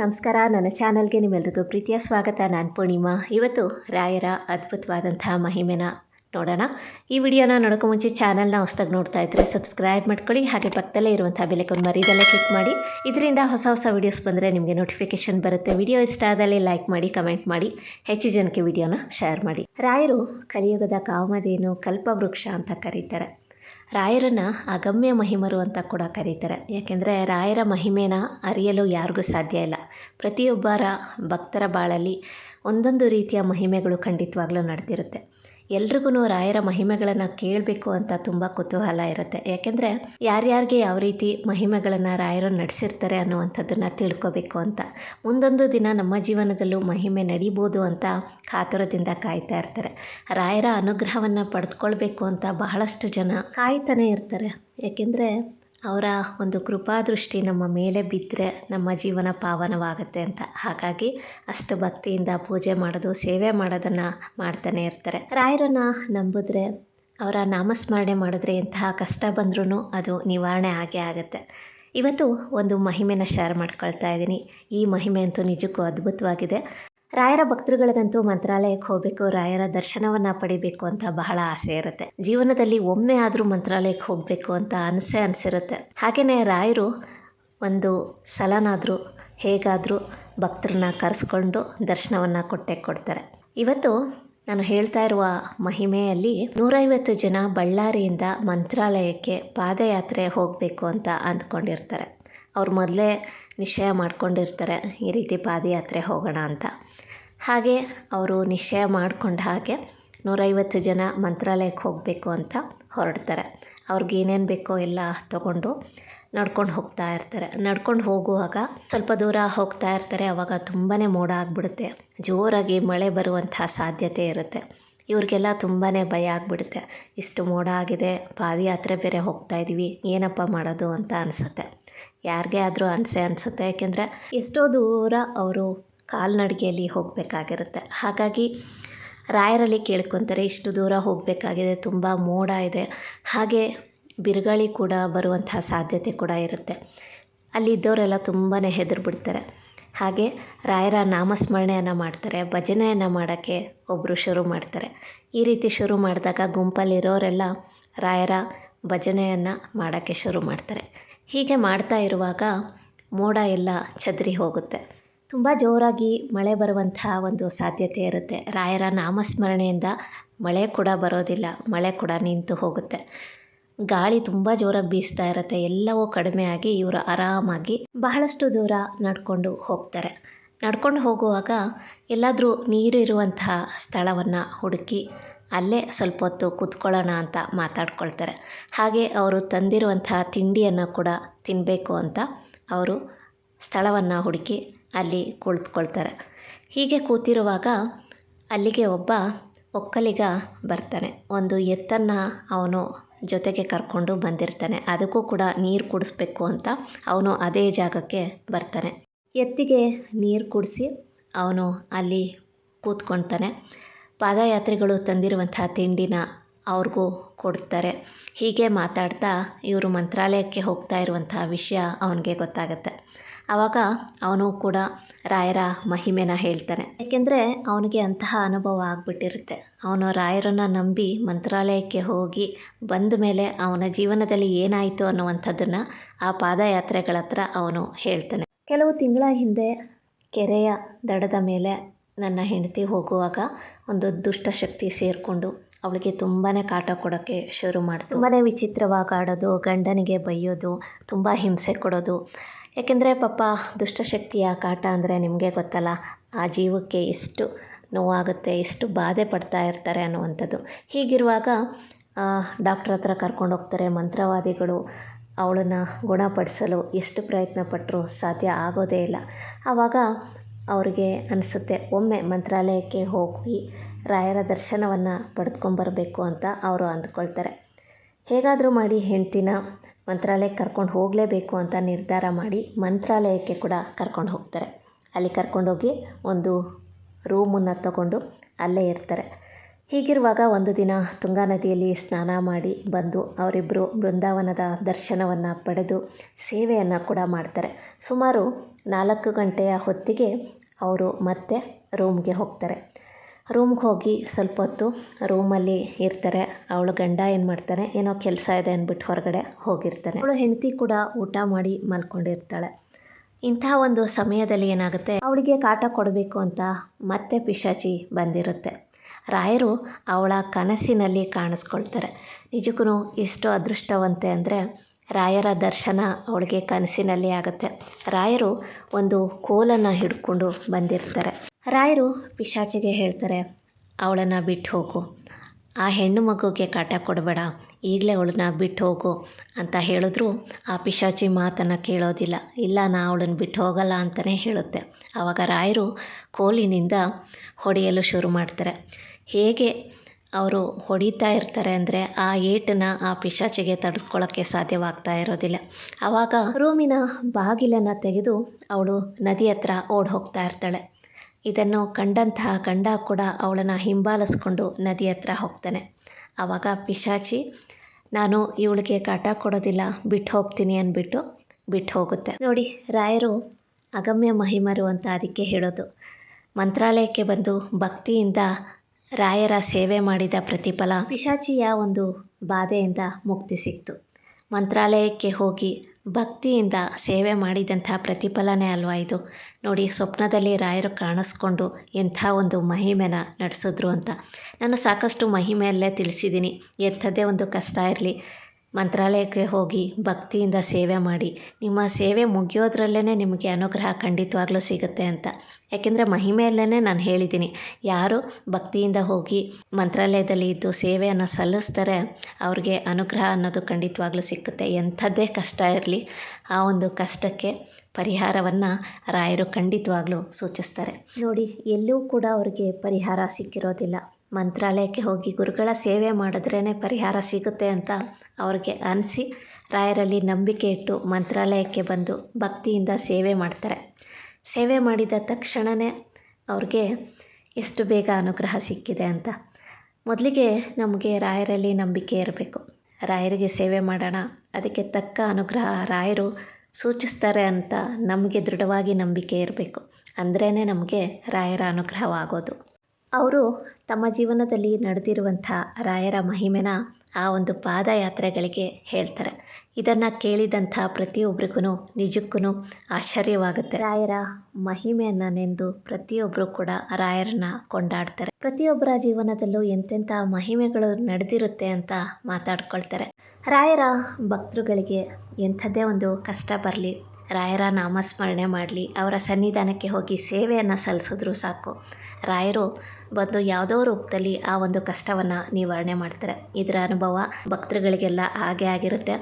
ನಮಸ್ಕಾರ. ನನ್ನ ಚಾನಲ್ಗೆ ನಿಮ್ಮೆಲ್ರಿಗೂ ಪ್ರೀತಿಯ ಸ್ವಾಗತ. ನಾನು ಪೂರ್ಣಿಮಾ. ಇವತ್ತು ರಾಯರ ಅದ್ಭುತವಾದಂತಹ ಮಹಿಮೆನ ನೋಡೋಣ. ಈ ವಿಡಿಯೋನ ನೋಡೋಕ್ಕೂ ಮುಂಚೆ ಚಾನಲ್ನ ಹೊಸ್ದಾಗಿ ನೋಡ್ತಾ ಇದ್ದರೆ ಸಬ್ಸ್ಕ್ರೈಬ್ ಮಾಡ್ಕೊಳ್ಳಿ. ಹಾಗೆ ಪಕ್ಕದಲ್ಲೇ ಇರುವಂಥ ಬೆಲೆಕೊಂಡು ಮರಿದಲ್ಲೇ ಕ್ಲಿಕ್ ಮಾಡಿ. ಇದರಿಂದ ಹೊಸ ಹೊಸ ವೀಡಿಯೋಸ್ ಬಂದರೆ ನಿಮಗೆ ನೋಟಿಫಿಕೇಶನ್ ಬರುತ್ತೆ. ವಿಡಿಯೋ ಇಷ್ಟ ಆದಲ್ಲಿ ಲೈಕ್ ಮಾಡಿ, ಕಮೆಂಟ್ ಮಾಡಿ. ಹೆಚ್ಚು ಜನಕ್ಕೆ ವಿಡಿಯೋನ ಶೇರ್ ಮಾಡಿ. ರಾಯರು ಕಲಿಯುಗದ ಕಾಮಧೇನು ಕಲ್ಪವೃಕ್ಷ ಅಂತ ಕರೀತಾರೆ. ರಾಯರನ್ನು ಅಗಮ್ಯ ಮಹಿಮರು ಅಂತ ಕೂಡ ಕರೀತಾರೆ. ಯಾಕೆಂದರೆ ರಾಯರ ಮಹಿಮೆನ ಅರಿಯಲು ಯಾರಿಗೂ ಸಾಧ್ಯ ಇಲ್ಲ. ಪ್ರತಿಯೊಬ್ಬರ ಭಕ್ತರ ಬಾಳಲ್ಲಿ ಒಂದೊಂದು ರೀತಿಯ ಮಹಿಮೆಗಳು ಖಂಡಿತವಾಗ್ಲೂ ನಡೆದಿರುತ್ತೆ. ಎಲ್ರಿಗೂ ರಾಯರ ಮಹಿಮೆಗಳನ್ನು ಕೇಳಬೇಕು ಅಂತ ತುಂಬ ಕುತೂಹಲ ಇರುತ್ತೆ. ಯಾಕೆಂದರೆ ಯಾರ್ಯಾರಿಗೆ ಯಾವ ರೀತಿ ಮಹಿಮೆಗಳನ್ನು ರಾಯರು ನಡೆಸಿರ್ತಾರೆ ಅನ್ನುವಂಥದ್ದನ್ನು ತಿಳ್ಕೊಬೇಕು ಅಂತ. ಮುಂದೊಂದು ದಿನ ನಮ್ಮ ಜೀವನದಲ್ಲೂ ಮಹಿಮೆ ನಡಿಬೋದು ಅಂತ ಕಾತುರದಿಂದ ಕಾಯ್ತಾ ಇರ್ತಾರೆ. ರಾಯರ ಅನುಗ್ರಹವನ್ನು ಪಡೆದುಕೊಳ್ಬೇಕು ಅಂತ ಬಹಳಷ್ಟು ಜನ ಕಾಯ್ತಾನೆ ಇರ್ತಾರೆ. ಯಾಕೆಂದರೆ ಅವರ ಒಂದು ಕೃಪಾದೃಷ್ಟಿ ನಮ್ಮ ಮೇಲೆ ಬಿದ್ದರೆ ನಮ್ಮ ಜೀವನ ಪಾವನವಾಗುತ್ತೆ ಅಂತ. ಹಾಗಾಗಿ ಅಷ್ಟು ಭಕ್ತಿಯಿಂದ ಪೂಜೆ ಮಾಡೋದು, ಸೇವೆ ಮಾಡೋದನ್ನು ಮಾಡ್ತಾನೆ ಇರ್ತಾರೆ. ರಾಯರನ್ನ ನಂಬಿದ್ರೆ, ಅವರ ನಾಮಸ್ಮರಣೆ ಮಾಡಿದ್ರೆ ಎಂತಹ ಕಷ್ಟ ಬಂದ್ರೂ ಅದು ನಿವಾರಣೆ ಆಗೇ ಆಗುತ್ತೆ. ಇವತ್ತು ಒಂದು ಮಹಿಮೆನ ಶೇರ್ ಮಾಡ್ಕೊಳ್ತಾ ಇದ್ದೀನಿ. ಈ ಮಹಿಮೆ ಅಂತೂ ನಿಜಕ್ಕೂ ಅದ್ಭುತವಾಗಿದೆ. ರಾಯರ ಭಕ್ತರುಗಳಿಗಂತೂ ಮಂತ್ರಾಲಯಕ್ಕೆ ಹೋಗಬೇಕು, ರಾಯರ ದರ್ಶನವನ್ನು ಪಡಿಬೇಕು ಅಂತ ಬಹಳ ಆಸೆ ಇರುತ್ತೆ. ಜೀವನದಲ್ಲಿ ಒಮ್ಮೆ ಆದರೂ ಮಂತ್ರಾಲಯಕ್ಕೆ ಹೋಗಬೇಕು ಅಂತ ಅನಿಸೆ ಅನಿಸಿರುತ್ತೆ. ಹಾಗೆಯೇ ರಾಯರು ಒಂದು ಸಲನಾದರೂ, ಹೇಗಾದರೂ ಭಕ್ತರನ್ನ ಕರೆಸ್ಕೊಂಡು ದರ್ಶನವನ್ನು ಕೊಟ್ಟೆ ಕೊಡ್ತಾರೆ. ಇವತ್ತು ನಾನು ಹೇಳ್ತಾ ಇರುವ ಮಹಿಮೆಯಲ್ಲಿ ನೂರೈವತ್ತು ಜನ ಬಳ್ಳಾರಿಯಿಂದ ಮಂತ್ರಾಲಯಕ್ಕೆ ಪಾದಯಾತ್ರೆ ಹೋಗಬೇಕು ಅಂತ ಅಂದ್ಕೊಂಡಿರ್ತಾರೆ. ಅವ್ರು ಮೊದಲೇ ನಿಶ್ಚಯ ಮಾಡ್ಕೊಂಡಿರ್ತಾರೆ, ಈ ರೀತಿ ಪಾದಯಾತ್ರೆ ಹೋಗೋಣ ಅಂತ. ಹಾಗೆ ಅವರು ನಿಶ್ಚಯ ಮಾಡ್ಕೊಂಡ ಹಾಗೆ ನೂರೈವತ್ತು ಜನ ಮಂತ್ರಾಲಯಕ್ಕೆ ಹೋಗಬೇಕು ಅಂತ ಹೊರಡ್ತಾರೆ. ಅವ್ರಿಗೆ ಏನೇನು ಬೇಕೋ ಎಲ್ಲ ತಗೊಂಡು ನಡ್ಕೊಂಡು ಹೋಗ್ತಾ ಇರ್ತಾರೆ. ನಡ್ಕೊಂಡು ಹೋಗುವಾಗ ಸ್ವಲ್ಪ ದೂರ ಹೋಗ್ತಾ ಇರ್ತಾರೆ. ಆವಾಗ ತುಂಬಾ ಮೋಡ ಆಗಿಬಿಡುತ್ತೆ. ಜೋರಾಗಿ ಮಳೆ ಬರುವಂಥ ಸಾಧ್ಯತೆ ಇರುತ್ತೆ. ಇವ್ರಿಗೆಲ್ಲ ತುಂಬಾ ಭಯ ಆಗಿಬಿಡುತ್ತೆ. ಇಷ್ಟು ಮೋಡ ಆಗಿದೆ, ಪಾದಯಾತ್ರೆ ಬೇರೆ ಹೋಗ್ತಾ ಇದ್ದೀವಿ ಏನಪ್ಪ ಮಾಡೋದು ಅಂತ ಅನಿಸುತ್ತೆ. ಯಾರಿಗೇ ಆದರೂ ಅನಿಸೆ ಅನಿಸುತ್ತೆ. ಯಾಕೆಂದರೆ ಎಷ್ಟೋ ದೂರ ಅವರು ಕಾಲ್ನಡಿಗೆಯಲ್ಲಿ ಹೋಗಬೇಕಾಗಿರುತ್ತೆ. ಹಾಗಾಗಿ ರಾಯರಲ್ಲಿ ಕೇಳ್ಕೊತಾರೆ, ಇಷ್ಟು ದೂರ ಹೋಗಬೇಕಾಗಿದೆ, ತುಂಬ ಮೋಡ ಇದೆ. ಹಾಗೆ ಬಿರುಗಾಳಿ ಕೂಡ ಬರುವಂತಹ ಸಾಧ್ಯತೆ ಕೂಡ ಇರುತ್ತೆ. ಅಲ್ಲಿದ್ದವರೆಲ್ಲ ತುಂಬಾ ಹೆದರು ಬಿಡ್ತಾರೆ ಹಾಗೆ ರಾಯರ ನಾಮಸ್ಮರಣೆಯನ್ನು ಮಾಡ್ತಾರೆ, ಭಜನೆಯನ್ನು ಮಾಡೋಕ್ಕೆ ಒಬ್ಬರು ಶುರು ಮಾಡ್ತಾರೆ. ಈ ರೀತಿ ಶುರು ಮಾಡಿದಾಗ ಗುಂಪಲ್ಲಿರೋರೆಲ್ಲ ರಾಯರ ಭಜನೆಯನ್ನು ಮಾಡೋಕ್ಕೆ ಶುರು ಮಾಡ್ತಾರೆ. ಹೀಗೆ ಮಾಡ್ತಾ ಇರುವಾಗ ಮೋಡ ಎಲ್ಲ ಚದರಿ ಹೋಗುತ್ತೆ. ತುಂಬ ಜೋರಾಗಿ ಮಳೆ ಬರುವಂಥ ಒಂದು ಸಾಧ್ಯತೆ ಇರುತ್ತೆ. ರಾಯರ ನಾಮಸ್ಮರಣೆಯಿಂದ ಮಳೆ ಕೂಡ ಬರೋದಿಲ್ಲ, ಮಳೆ ಕೂಡ ನಿಂತು ಹೋಗುತ್ತೆ. ಗಾಳಿ ತುಂಬ ಜೋರಾಗಿ ಬೀಸ್ತಾ ಇರುತ್ತೆ. ಎಲ್ಲವೂ ಕಡಿಮೆ ಆಗಿ ಇವರು ಆರಾಮಾಗಿ ಬಹಳಷ್ಟು ದೂರ ನಡ್ಕೊಂಡು ಹೋಗ್ತಾರೆ. ನಡ್ಕೊಂಡು ಹೋಗುವಾಗ ಎಲ್ಲಾದರೂ ನೀರು ಇರುವಂತಹ ಸ್ಥಳವನ್ನು ಹುಡುಕಿ ಅಲ್ಲೇ ಸ್ವಲ್ಪ ಹೊತ್ತು ಕೂತ್ಕೊಳ್ಳೋಣ ಅಂತ ಮಾತಾಡ್ಕೊಳ್ತಾರೆ. ಹಾಗೆ ಅವರು ತಂದಿರುವಂತಹ ತಿಂಡಿಯನ್ನು ಕೂಡ ತಿನ್ನಬೇಕು ಅಂತ ಅವರು ಸ್ಥಳವನ್ನು ಹುಡುಕಿ ಅಲ್ಲಿ ಕುಳಿತುಕೊಳ್ತಾರೆ. ಹೀಗೆ ಕೂತಿರುವಾಗ ಅಲ್ಲಿಗೆ ಒಬ್ಬ ಒಕ್ಕಲಿಗ ಬರ್ತಾನೆ. ಒಂದು ಎತ್ತನ್ನು ಅವನು ಜೊತೆಗೆ ಕರ್ಕೊಂಡು ಬಂದಿರ್ತಾನೆ. ಅದಕ್ಕೂ ಕೂಡ ನೀರು ಕುಡಿಸ್ಬೇಕು ಅಂತ ಅವನು ಅದೇ ಜಾಗಕ್ಕೆ ಬರ್ತಾನೆ. ಎತ್ತಿಗೆ ನೀರು ಕುಡಿಸಿ ಅವನು ಅಲ್ಲಿ ಕೂತ್ಕೊಳ್ತಾನೆ. ಪಾದಯಾತ್ರಿಗಳು ತಂದಿರುವಂಥ ತಿಂಡಿನ ಅವ್ರಿಗೂ ಕೊಡ್ತಾರೆ. ಹೀಗೆ ಮಾತಾಡ್ತಾ ಇವರು ಮಂತ್ರಾಲಯಕ್ಕೆ ಹೋಗ್ತಾ ಇರುವಂಥ ವಿಷಯ ಅವನಿಗೆ ಗೊತ್ತಾಗುತ್ತೆ. ಆವಾಗ ಅವನು ಕೂಡ ರಾಯರ ಮಹಿಮೆನ ಹೇಳ್ತಾನೆ. ಯಾಕೆಂದರೆ ಅವನಿಗೆ ಅಂತಹ ಅನುಭವ ಆಗಿಬಿಟ್ಟಿರುತ್ತೆ. ಅವನು ರಾಯರನ್ನು ನಂಬಿ ಮಂತ್ರಾಲಯಕ್ಕೆ ಹೋಗಿ ಬಂದ ಮೇಲೆ ಅವನ ಜೀವನದಲ್ಲಿ ಏನಾಯಿತು ಅನ್ನುವಂಥದ್ದನ್ನು ಆ ಪಾದಯಾತ್ರೆಗಳ ಹತ್ರ ಅವನು ಹೇಳ್ತಾನೆ. ಕೆಲವು ತಿಂಗಳ ಹಿಂದೆ ಕೆರೆಯ ದಡದ ಮೇಲೆ ನನ್ನ ಹೆಂಡತಿ ಹೋಗುವಾಗ ಒಂದು ದುಷ್ಟಶಕ್ತಿ ಸೇರಿಕೊಂಡು ಅವಳಿಗೆ ತುಂಬಾ ಕಾಟ ಕೊಡೋಕ್ಕೆ ಶುರು ಮಾಡ್ತು. ತುಂಬಾ ವಿಚಿತ್ರವಾಗಿ ಆಡೋದು, ಗಂಡನಿಗೆ ಬೈಯೋದು, ತುಂಬ ಹಿಂಸೆ ಕೊಡೋದು. ಯಾಕೆಂದರೆ ಪಾಪ ದುಷ್ಟಶಕ್ತಿಯ ಕಾಟ ಅಂದರೆ ನಿಮಗೆ ಗೊತ್ತಲ್ಲ, ಆ ಜೀವಕ್ಕೆ ಎಷ್ಟು ನೋವಾಗುತ್ತೆ, ಎಷ್ಟು ಬಾಧೆ ಪಡ್ತಾ ಇರ್ತಾರೆ ಅನ್ನುವಂಥದ್ದು. ಹೀಗಿರುವಾಗ ಡಾಕ್ಟ್ರ್ ಹತ್ರ ಕರ್ಕೊಂಡು ಹೋಗ್ತಾರೆ, ಮಂತ್ರವಾದಿಗಳು ಅವಳನ್ನು ಗುಣಪಡಿಸಲು ಎಷ್ಟು ಪ್ರಯತ್ನ ಪಟ್ಟರು ಸಾಧ್ಯ ಆಗೋದೇ ಇಲ್ಲ. ಆವಾಗ ಅವರಿಗೆ ಅನಿಸುತ್ತೆ, ಒಮ್ಮೆ ಮಂತ್ರಾಲಯಕ್ಕೆ ಹೋಗಿ ರಾಯರ ದರ್ಶನವನ್ನು ಪಡೆದುಕೊಂಬರಬೇಕು ಅಂತ ಅವರು ಅಂದ್ಕೊಳ್ತಾರೆ. ಹೇಗಾದರೂ ಮಾಡಿ ಹೆಂಡ್ತಿನ ಮಂತ್ರಾಲಯಕ್ಕೆ ಕರ್ಕೊಂಡು ಹೋಗಲೇಬೇಕು ಅಂತ ನಿರ್ಧಾರ ಮಾಡಿ ಮಂತ್ರಾಲಯಕ್ಕೆ ಕೂಡ ಕರ್ಕೊಂಡು ಹೋಗ್ತಾರೆ. ಅಲ್ಲಿ ಕರ್ಕೊಂಡೋಗಿ ಒಂದು ರೂಮನ್ನು ತಗೊಂಡು ಅಲ್ಲೇ ಇರ್ತಾರೆ. ಹೀಗಿರುವಾಗ ಒಂದು ದಿನ ತುಂಗಾ ನದಿಯಲ್ಲಿ ಸ್ನಾನ ಮಾಡಿ ಬಂದು ಅವರಿಬ್ಬರು ಬೃಂದಾವನದ ದರ್ಶನವನ್ನು ಪಡೆದು ಸೇವೆಯನ್ನು ಕೂಡ ಮಾಡ್ತಾರೆ. ಸುಮಾರು ನಾಲ್ಕು ಗಂಟೆಯ ಹೊತ್ತಿಗೆ ಅವರು ಮತ್ತೆ ರೂಮ್ಗೆ ಹೋಗ್ತಾರೆ. ರೂಮ್ಗೆ ಹೋಗಿ ಸ್ವಲ್ಪ ಹೊತ್ತು ರೂಮಲ್ಲಿ ಇರ್ತಾರೆ. ಅವಳು ಗಂಡ ಏನು ಮಾಡ್ತಾನೆ? ಏನೋ ಕೆಲಸ ಇದೆ ಅಂದ್ಬಿಟ್ಟು ಹೊರಗಡೆ ಹೋಗಿರ್ತಾನೆ. ಅವಳು ಹೆಂಡತಿ ಕೂಡ ಊಟ ಮಾಡಿ ಮಲ್ಕೊಂಡಿರ್ತಾಳೆ. ಇಂಥ ಒಂದು ಸಮಯದಲ್ಲಿ ಏನಾಗುತ್ತೆ? ಅವಳಿಗೆ ಕಾಟ ಕೊಡಬೇಕು ಅಂತ ಮತ್ತೆ ಪಿಶಾಚಿ ಬಂದಿರುತ್ತೆ. ರಾಯರು ಅವಳ ಕನಸಿನಲ್ಲಿ ಕಾಣಿಸ್ಕೊಳ್ತಾರೆ. ನಿಜಕ್ಕೂ ಎಷ್ಟು ಅದೃಷ್ಟವಂತೆ ಅಂದರೆ ರಾಯರ ದರ್ಶನ ಅವಳಿಗೆ ಕನಸಿನಲ್ಲಿ ಆಗುತ್ತೆ. ರಾಯರು ಒಂದು ಕೋಲನ್ನು ಹಿಡ್ಕೊಂಡು ಬಂದಿರ್ತಾರೆ. ರಾಯರು ಪಿಶಾಚಿಗೆ ಹೇಳ್ತಾರೆ, ಅವಳನ್ನು ಬಿಟ್ಟು ಹೋಗು. ಆ ಹೆಣ್ಣು ಮಗುಗೆ ಕಾಟ ಕೊಡಬೇಡ. ಈಗಲೇ ಅವಳನ್ನ ಬಿಟ್ಟು ಹೋಗು ಅಂತ ಹೇಳಿದ್ರು. ಆ ಪಿಶಾಚಿ ಮಾತನ್ನು ಕೇಳೋದಿಲ್ಲ. ಇಲ್ಲ, ನಾ ಅವಳನ್ನು ಬಿಟ್ಟು ಹೋಗಲ್ಲ ಅಂತಲೇ ಹೇಳುತ್ತೆ. ಆವಾಗ ರಾಯರು ಕೋಲಿನಿಂದ ಹೊಡೆಯಲು ಶುರು ಮಾಡ್ತಾರೆ. ಹೇಗೆ ಅವರು ಹೊಡಿತಾ ಇರ್ತಾರೆ ಅಂದರೆ, ಆ ಏಟನ್ನು ಆ ಪಿಶಾಚಿಗೆ ತಡೆದುಕೊಳ್ಳೋಕ್ಕೆ ಸಾಧ್ಯವಾಗ್ತಾ ಇರೋದಿಲ್ಲ. ಆವಾಗ ರೂಮಿನ ಬಾಗಿಲನ್ನು ತೆಗೆದು ಅವಳು ನದಿ ಹತ್ರ ಓಡಿ ಹೋಗ್ತಾ ಇರ್ತಾಳೆ. ಇದನ್ನು ಕಂಡಂತಹ ಗಂಡ ಕೂಡ ಅವಳನ್ನು ಹಿಂಬಾಲಿಸ್ಕೊಂಡು ನದಿ ಹತ್ರ ಹೋಗ್ತಾನೆ. ಆವಾಗ ಪಿಶಾಚಿ, ನಾನು ಇವಳಿಗೆ ಕಾಟ ಕೊಡೋದಿಲ್ಲ, ಬಿಟ್ಟು ಹೋಗ್ತೀನಿ ಅಂದ್ಬಿಟ್ಟು ಬಿಟ್ಟು ಹೋಗುತ್ತೆ. ನೋಡಿ, ರಾಯರು ಅಗಮ್ಯ ಮಹಿಮರು ಅಂತ ಅದಕ್ಕೆ ಹೇಳೋದು. ಮಂತ್ರಾಲಯಕ್ಕೆ ಬಂದು ಭಕ್ತಿಯಿಂದ ರಾಯರ ಸೇವೆ ಮಾಡಿದ ಪ್ರತಿಫಲ ಪಿಶಾಚಿಯ ಒಂದು ಬಾಧೆಯಿಂದ ಮುಕ್ತಿ ಸಿಕ್ತು. ಮಂತ್ರಾಲಯಕ್ಕೆ ಹೋಗಿ ಭಕ್ತಿಯಿಂದ ಸೇವೆ ಮಾಡಿದಂಥ ಪ್ರತಿಫಲನೇ ಅಲ್ವಾ ಇದು? ನೋಡಿ, ಸ್ವಪ್ನದಲ್ಲಿ ರಾಯರು ಕಾಣಿಸ್ಕೊಂಡು ಎಂಥ ಒಂದು ಮಹಿಮೆನ ನಡೆಸಿದ್ರು ಅಂತ. ನಾನು ಸಾಕಷ್ಟು ಮಹಿಮೆಯಲ್ಲೇ ತಿಳಿಸಿದ್ದೀನಿ. ಎಂಥದ್ದೇ ಒಂದು ಕಷ್ಟ ಇರಲಿ. ಮಂತ್ರಾಲಯಕ್ಕೆ ಹೋಗಿ ಭಕ್ತಿಯಿಂದ ಸೇವೆ ಮಾಡಿ. ನಿಮ್ಮ ಸೇವೆ ಮುಗಿಯೋದ್ರಲ್ಲೇ ನಿಮಗೆ ಅನುಗ್ರಹ ಖಂಡಿತವಾಗ್ಲೂ ಸಿಗುತ್ತೆ ಅಂತ. ಯಾಕೆಂದರೆ ಮಹಿಮೆಯಲ್ಲೇ ನಾನು ಹೇಳಿದ್ದೀನಿ. ಯಾರು ಭಕ್ತಿಯಿಂದ ಹೋಗಿ ಮಂತ್ರಾಲಯದಲ್ಲಿ ಇದ್ದು ಸೇವೆಯನ್ನು ಸಲ್ಲಿಸ್ತಾರೆ ಅವ್ರಿಗೆ ಅನುಗ್ರಹ ಅನ್ನೋದು ಖಂಡಿತವಾಗ್ಲೂ ಸಿಕ್ಕುತ್ತೆ. ಎಂಥದ್ದೇ ಕಷ್ಟ ಇರಲಿ, ಆ ಒಂದು ಕಷ್ಟಕ್ಕೆ ಪರಿಹಾರವನ್ನು ರಾಯರು ಖಂಡಿತವಾಗ್ಲೂ ಸೂಚಿಸ್ತಾರೆ. ನೋಡಿ ಎಲ್ಲೂ ಕೂಡ ಅವರಿಗೆ ಪರಿಹಾರ ಸಿಕ್ಕಿರೋದಿಲ್ಲ. ಮಂತ್ರಾಲಯಕ್ಕೆ ಹೋಗಿ ಗುರುಗಳ ಸೇವೆ ಮಾಡಿದ್ರೇ ಪರಿಹಾರ ಸಿಗುತ್ತೆ ಅಂತ ಅವ್ರಿಗೆ ಅನಿಸಿ ರಾಯರಲ್ಲಿ ನಂಬಿಕೆ ಇಟ್ಟು ಮಂತ್ರಾಲಯಕ್ಕೆ ಬಂದು ಭಕ್ತಿಯಿಂದ ಸೇವೆ ಮಾಡ್ತಾರೆ. ಸೇವೆ ಮಾಡಿದ ತಕ್ಷಣವೇ ಅವ್ರಿಗೆ ಎಷ್ಟು ಬೇಗ ಅನುಗ್ರಹ ಸಿಕ್ಕಿದೆ ಅಂತ. ಮೊದಲಿಗೆ ನಮಗೆ ರಾಯರಲ್ಲಿ ನಂಬಿಕೆ ಇರಬೇಕು. ರಾಯರಿಗೆ ಸೇವೆ ಮಾಡೋಣ, ಅದಕ್ಕೆ ತಕ್ಕ ಅನುಗ್ರಹ ರಾಯರು ಸೂಚಿಸ್ತಾರೆ ಅಂತ ನಮಗೆ ದೃಢವಾಗಿ ನಂಬಿಕೆ ಇರಬೇಕು. ಅಂದ್ರೇ ನಮಗೆ ರಾಯರ ಅನುಗ್ರಹವಾಗೋದು. ಅವರು ತಮ್ಮ ಜೀವನದಲ್ಲಿ ನಡೆದಿರುವಂಥ ರಾಯರ ಮಹಿಮೆನ ಆ ಒಂದು ಪಾದಯಾತ್ರೆಗಳಿಗೆ ಹೇಳ್ತಾರೆ. ಇದನ್ನು ಕೇಳಿದಂಥ ಪ್ರತಿಯೊಬ್ಬರಿಗೂ ನಿಜಕ್ಕೂ ಆಶ್ಚರ್ಯವಾಗುತ್ತೆ. ರಾಯರ ಮಹಿಮೆಯನ್ನು ನೆಂದು ಪ್ರತಿಯೊಬ್ಬರು ಕೂಡ ರಾಯರನ್ನ ಕೊಂಡಾಡ್ತಾರೆ. ಪ್ರತಿಯೊಬ್ಬರ ಜೀವನದಲ್ಲೂ ಎಂತೆಂಥ ಮಹಿಮೆಗಳು ನಡೆದಿರುತ್ತೆ ಅಂತ ಮಾತಾಡ್ಕೊಳ್ತಾರೆ. ರಾಯರ ಭಕ್ತೃಗಳಿಗೆ ಎಂಥದ್ದೇ ಒಂದು ಕಷ್ಟ ಬರಲಿ ರಾಯರ ನಾಮಸ್ಮರಣೆ ಮಾಡಲಿ. ಅವರ ಸನ್ನಿಧಾನಕ್ಕೆ ಹೋಗಿ ಸೇವೆಯನ್ನು ಸಲ್ಲಿಸಿದ್ರು ಸಾಕು. ರಾಯರು ಬಂದು ಯಾವುದೋ ರೂಪದಲ್ಲಿ ಆ ಒಂದು ಕಷ್ಟವನ್ನು ನಿವಾರಣೆ ಮಾಡ್ತಾರೆ. ಇದರ ಅನುಭವ ಭಕ್ತರುಗಳಿಗೆಲ್ಲ ಹಾಗೆ ಆಗಿರುತ್ತೆ.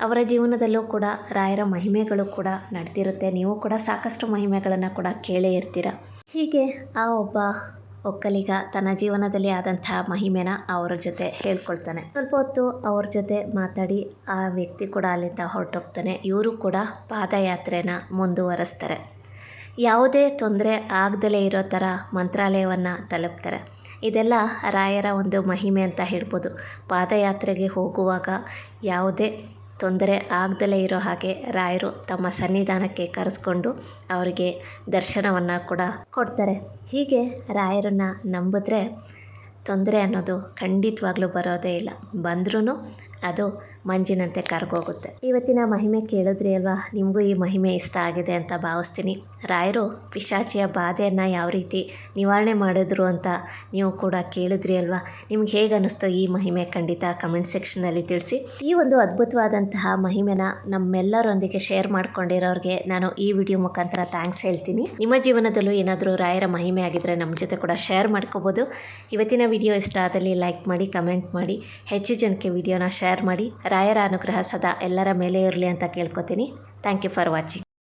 ಅವರ ಜೀವನದಲ್ಲೂ ಕೂಡ ರಾಯರ ಮಹಿಮೆಗಳು ಕೂಡ ನಡೆದಿರುತ್ತೆ. ನೀವು ಕೂಡ ಸಾಕಷ್ಟು ಮಹಿಮೆಗಳನ್ನು ಕೂಡ ಕೇಳೇ ಇರ್ತೀರ. ಹೀಗೆ ಆ ಒಬ್ಬ ಒಕ್ಕಲಿಗ ತನ್ನ ಜೀವನದಲ್ಲಿ ಆದಂತಹ ಮಹಿಮೆನ ಅವರ ಜೊತೆ ಹೇಳ್ಕೊಳ್ತಾನೆ. ಸ್ವಲ್ಪ ಹೊತ್ತು ಅವ್ರ ಜೊತೆ ಮಾತಾಡಿ ಆ ವ್ಯಕ್ತಿ ಕೂಡ ಅಲ್ಲಿಂದ ಹೊರಟೋಗ್ತಾನೆ. ಇವರು ಕೂಡ ಪಾದಯಾತ್ರೆನ ಮುಂದುವರೆಸ್ತಾರೆ. ಯಾವುದೇ ತೊಂದರೆ ಆಗದಲೇ ಇರೋ ಥರ ಮಂತ್ರಾಲಯವನ್ನು ತಲುಪ್ತಾರೆ. ಇದೆಲ್ಲ ರಾಯರ ಒಂದು ಮಹಿಮೆ ಅಂತ ಹೇಳ್ಬೋದು. ಪಾದಯಾತ್ರೆಗೆ ಹೋಗುವಾಗ ಯಾವುದೇ ತೊಂದರೆ ಆಗದಲೇ ಇರೋ ಹಾಗೆ ರಾಯರು ತಮ್ಮ ಸನ್ನಿಧಾನಕ್ಕೆ ಕರೆಸ್ಕೊಂಡು ಅವರಿಗೆ ದರ್ಶನವನ್ನು ಕೂಡ ಕೊಡ್ತಾರೆ. ಹೀಗೆ ರಾಯರನ್ನು ನಂಬಿದ್ರೆ ತೊಂದರೆ ಅನ್ನೋದು ಖಂಡಿತವಾಗ್ಲೂ ಬರೋದೇ ಇಲ್ಲ. ಬಂದ್ರೂ ಅದು ಮಂಜಿನಂತೆ ಕರ್ಗೋಗುತ್ತೆ. ಇವತ್ತಿನ ಮಹಿಮೆ ಕೇಳಿದ್ರಿ ಅಲ್ವಾ? ನಿಮಗೂ ಈ ಮಹಿಮೆ ಇಷ್ಟ ಆಗಿದೆ ಅಂತ ಭಾವಿಸ್ತೀನಿ. ರಾಯರು, ಪಿಶಾಚಿಯ ಬಾಧೆಯನ್ನು ಯಾವ ರೀತಿ ನಿವಾರಣೆ ಮಾಡಿದ್ರು ಅಂತ ನೀವು ಕೂಡ ಕೇಳಿದ್ರಿ ಅಲ್ವಾ? ನಿಮ್ಗೆ ಹೇಗೆ ಅನ್ನಿಸ್ತೋ ಈ ಮಹಿಮೆ ಖಂಡಿತ ಕಮೆಂಟ್ ಸೆಕ್ಷನಲ್ಲಿ ತಿಳಿಸಿ. ಈ ಒಂದು ಅದ್ಭುತವಾದಂತಹ ಮಹಿಮೆನ ನಮ್ಮೆಲ್ಲರೊಂದಿಗೆ ಶೇರ್ ಮಾಡ್ಕೊಂಡಿರೋರಿಗೆ ನಾನು ಈ ವಿಡಿಯೋ ಮುಖಾಂತರ ಥ್ಯಾಂಕ್ಸ್ ಹೇಳ್ತೀನಿ. ನಿಮ್ಮ ಜೀವನದಲ್ಲೂ ಏನಾದರೂ ರಾಯರ ಮಹಿಮೆ ಆಗಿದ್ದರೆ ನಮ್ಮ ಜೊತೆ ಕೂಡ ಶೇರ್ ಮಾಡ್ಕೋಬೋದು. ಇವತ್ತಿನ ವಿಡಿಯೋ ಇಷ್ಟ ಆದಲ್ಲಿ ಲೈಕ್ ಮಾಡಿ, ಕಮೆಂಟ್ ಮಾಡಿ. ಹೆಚ್ಚು ಜನಕ್ಕೆ ವಿಡಿಯೋನ ಶೇರ್ ಮಾಡಿ ರಾಯರ ಅನುಗ್ರಹ ಸದಾ ಎಲ್ಲರ ಮೇಲೆ ಇರಲಿ ಅಂತ ಕೇಳ್ಕೊತೀನಿ. Thank you for watching